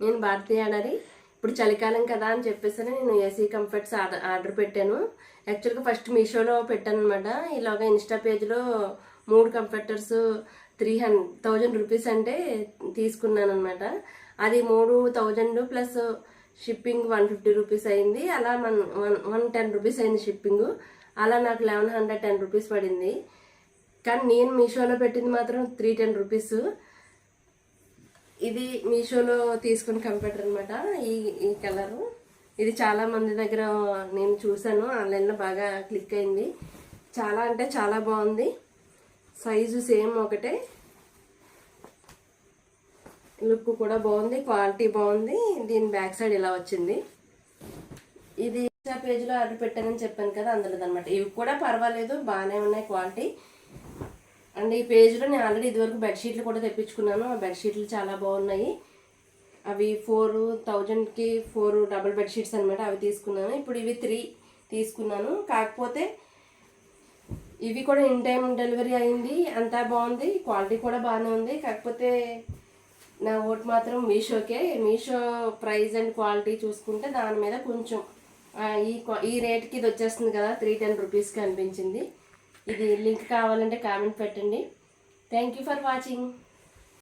నేను భారతీ ఆడారి ఇప్పుడు చలికాలం కదా అని చెప్పేసి నేను ఏసీ కంఫర్ట్స్ ఆర్డర్ ఆర్డర్ పెట్టాను. యాక్చువల్గా ఫస్ట్ మీషోలో పెట్టాను అనమాట ఇలాగ ఇన్స్టా పేజ్లో మూడు comforters three hundred thousand rupees అంటే తీసుకున్నాను అనమాట అది మూడు thousand plus shipping one fifty rupees అయింది. అలా one one one ten rupees అయింది షిప్పింగ్. అలా నాకు లెవెన్ హండ్రెడ్ టెన్ రూపీస్ పడింది. కానీ నేను మీషోలో పెట్టింది మాత్రం త్రీ టెన్ రూపీస్. ఇది మీషోలో తీసుకున్న కంప్యూటర్ అనమాట ఈ ఈ కలరు. ఇది చాలా మంది దగ్గర నేను చూశాను ఆన్లైన్లో బాగా క్లిక్ అయింది. చాలా అంటే చాలా బాగుంది. సైజు సేమ్ ఒకటే. లుక్ కూడా బాగుంది క్వాలిటీ బాగుంది. దీని బ్యాక్ సైడ్ ఇలా వచ్చింది. ఇది ఇన్స్టా పేజ్లో ఆర్డర్ పెట్టానని చెప్పాను కదా అందులో అనమాట ఇవి కూడా పర్వాలేదు బాగానే ఉన్నాయి క్వాలిటీ. అండ్ ఈ పేజ్లో నేను ఆల్రెడీ ఇదివరకు బెడ్షీట్లు కూడా తెప్పించుకున్నాను. ఆ బెడ్షీట్లు చాలా బాగున్నాయి. అవి ఫోర్ థౌజండ్కి ఫోర్ డబుల్ బెడ్షీట్స్ అనమాట అవి తీసుకున్నాను. ఇప్పుడు ఇవి త్రీ తీసుకున్నాను. కాకపోతే ఇవి కూడా ఇన్ టైం డెలివరీ అయింది. అంతా బాగుంది. క్వాలిటీ కూడా బాగానే ఉంది. కాకపోతే నా ఓట్ మాత్రం మీషోకే. మీషో ప్రైస్ అండ్ క్వాలిటీ చూసుకుంటే దాని మీద కొంచెం ఈ క్వా- ఈ రేట్కి ఇది వచ్చేస్తుంది కదా త్రీ టెన్ రూపీస్కి అనిపించింది. ఇది లింక్ కావాలంటే కామెంట్ పెట్టండి. Thank you for watching